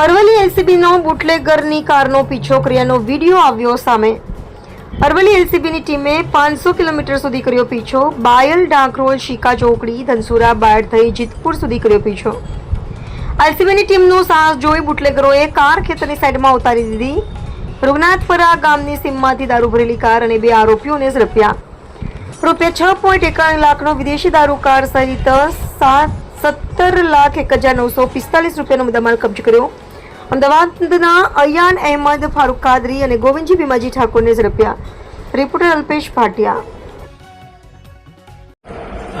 અરવલ્લી એલસીબીનો બુટલેગરની કારનો પીછો કર્યાનો વીડિયો આવ્યો સામે. અરવલ્લી એલસીબીની ટીમે પાંચસો કિલોમીટર સુધી કર્યો પીછો. બાયલ, ડાંકરોલ શિકા ચોકડી, ધનસુરા, બાયડ થઈ જીતપુર સુધી કર્યો પીછો. એલસીબીની ટીમનું સાહસ જોઈ બુટલેગરોએ કાર ખેતરની સાઈડમાં ઉતારી દીધી. રૂગનાથપરા ગામની સીમમાંથી દારૂ ભરેલી કાર અને બે આરોપીઓને ઝડપ્યા. રૂપિયા છ પોઈન્ટ એકાવન લાખનો વિદેશી દારૂ કાર સહિત સાત સત્તર લાખ એક હજાર નવસો પિસ્તાલીસ રૂપિયાનો મુદ્દામાલ કબજે કર્યો. અમદાવાદના અયાન અહેમદ ફારૂક કાદરી અને ગોવિંદજી ભીમાજી ઠાકોરને ઝડપ્યા. રિપોર્ટર અલ્પેશ ભાટિયા.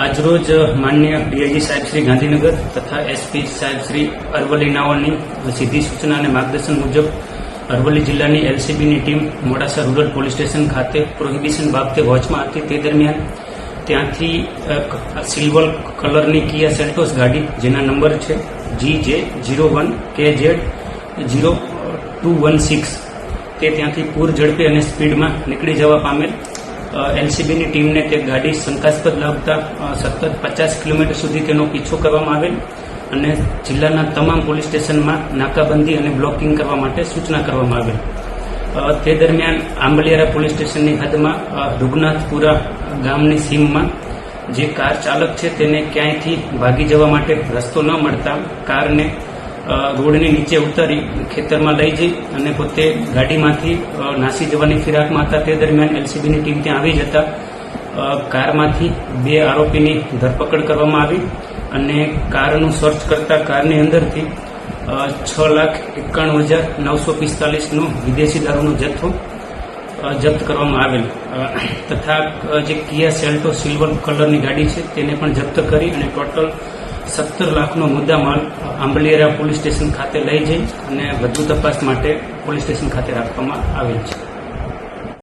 આજરોજ માન્ય ડીઆઈજી સાહેબ શ્રી ગાંધીનગર તથા એસપી સાહેબ શ્રી અરવલ્લી નાઓની સીધી સૂચના અને માર્ગદર્શન મુજબ અરવલ્લી જિલ્લાની એલસીબીની team Modasa rural police station ખાતે પ્રોહિબિશન બાબતે વોચમાં હતી તે દરમિયાન ત્યાંથી સિલ્વર કલરની કિયા સેલ્ટોસ ગાડી, જેના નંબર છે G J zero one K Z zero two one six તે ત્યાંથી પૂર ઝડપે અને સ્પીડમાં નીકળી જવા પામેલ. એલસીબીની ટીમને તે ગાડી શંકાસ્પદ લાગતા સતત પચાસ કિલોમીટર સુધી તેનો પીછો કરવામાં આવેલ અને જિલ્લાના તમામ પોલીસ સ્ટેશનમાં નાકાબંધી અને બ્લોકિંગ કરવા માટે સૂચના કરવામાં આવેલ. તે દરમિયાન આંબલિયારા પોલીસ સ્ટેશનની હદમાં રૂગનાથપુરા ગામની સીમમાં જે કાર ચાલક છે તેને ક્યાંયથી ભાગી જવા માટે રસ્તો ન મળતા કારને રોડની નીચે ઉતારી ખેતરમાં લઈ જઈ અને પોતે ગાડીમાંથી નાસી જવાની ફિરાકમાં હતા તે દરમિયાન એલસીબીની ટીમ ત્યાં આવી જતા કારમાંથી બે આરોપીની ધરપકડ કરવામાં આવી અને કારનું સર્ચ કરતા કારની અંદરથી છ લાખ એકાણું હજાર નવસો પિસ્તાલીસનો વિદેશી દારૂનો જથ્થો જપ્ત કરવામાં આવેલ. તથા જે કિયા સેલ્ટો સિલ્વર કલરની ગાડી છે તેને પણ જપ્ત કરી અને ટોટલ સત્તર લાખનો મુદ્દામાલ આંબલિયારા પોલીસ સ્ટેશન ખાતે લઈ જઈ અને વધુ તપાસ માટે પોલીસ સ્ટેશન ખાતે રાખવામાં આવેલ છે.